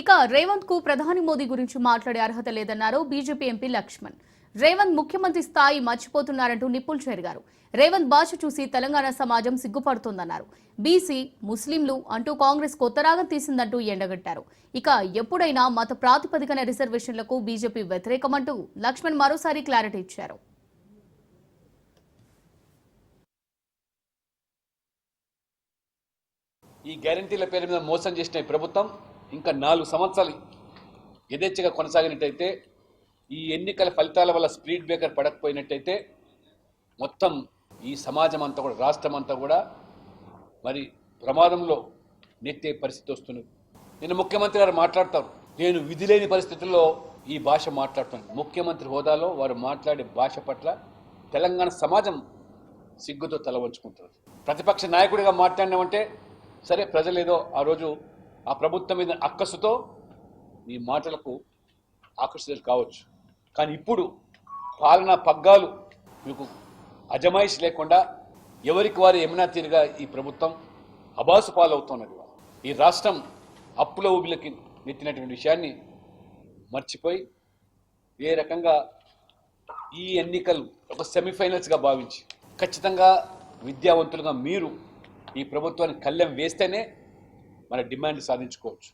ఇక రేవంత్కు ప్రధాని మోదీ గురించి మాట్లాడే అర్హత లేదన్నారు బీజేపీ ఎంపీ లక్ష్మణ్. రేవంత్ ముఖ్యమంత్రి స్థాయి మర్చిపోతున్నారంటూ నిప్పులు చేరిగారు. రేవంత్ భాష చూసి తెలంగాణ సమాజం సిగ్గుపడుతోందన్నారు. బీసీ ముస్లింలు అంటూ కాంగ్రెస్ కొత్త రాగం తీసిందంటూ ఎండగట్టారు. ఇక ఎప్పుడైనా మత ప్రాతిపదికన రిజర్వేషన్లకు బీజేపీ వ్యతిరేకమంటూ లక్ష్మణ్ మరోసారి క్లారిటీ ఇచ్చారు. ఈ గ్యారంటీల పేరు మీద మోసం చేసిన ప్రభుత్వం ఇంకా నాలుగు సంవత్సరాలు యథేచ్ఛగా కొనసాగినట్టయితే ఈ ఎన్నికల ఫలితాల వల్ల స్పీడ్ బ్రేకర్ పడకపోయినట్టయితే మొత్తం ఈ సమాజం అంతా కూడా రాష్ట్రం అంతా కూడా మరి ప్రమాదంలో నెట్టే పరిస్థితి వస్తున్నది నేను ముఖ్యమంత్రి గారు మాట్లాడతారు నేను విధి లేని పరిస్థితుల్లో ఈ భాష మాట్లాడుతున్నాను. ముఖ్యమంత్రి హోదాలో వారు మాట్లాడే భాష పట్ల తెలంగాణ సమాజం సిగ్గుతో తల వంచుకుంటుంది ప్రతిపక్ష నాయకుడిగా మాట్లాడినామంటే సరే ప్రజలు ఏదో ఆ రోజు ఆ ప్రభుత్వం మీద అక్కసుతో ఈ మాటలకు ఆకర్షితులు కావచ్చు. కానీ ఇప్పుడు పాలనా పగ్గాలు మీకు అజమాయిషి లేకుండా ఎవరికి వారు ఏమైనా తీరుగా ఈ ప్రభుత్వం అబాసు పాలవుతున్నది ఈ రాష్ట్రం అప్పుల ఊబిలకి నెత్తినటువంటి విషయాన్ని మర్చిపోయి ఏ రకంగా ఈ ఎన్నికలు ఒక సెమీఫైనల్స్గా భావించి ఖచ్చితంగా విద్యావంతులుగా మీరు ఈ ప్రభుత్వానికి కళ్ళెం వేస్తేనే మన డిమాండ్ సాధించుకోవచ్చు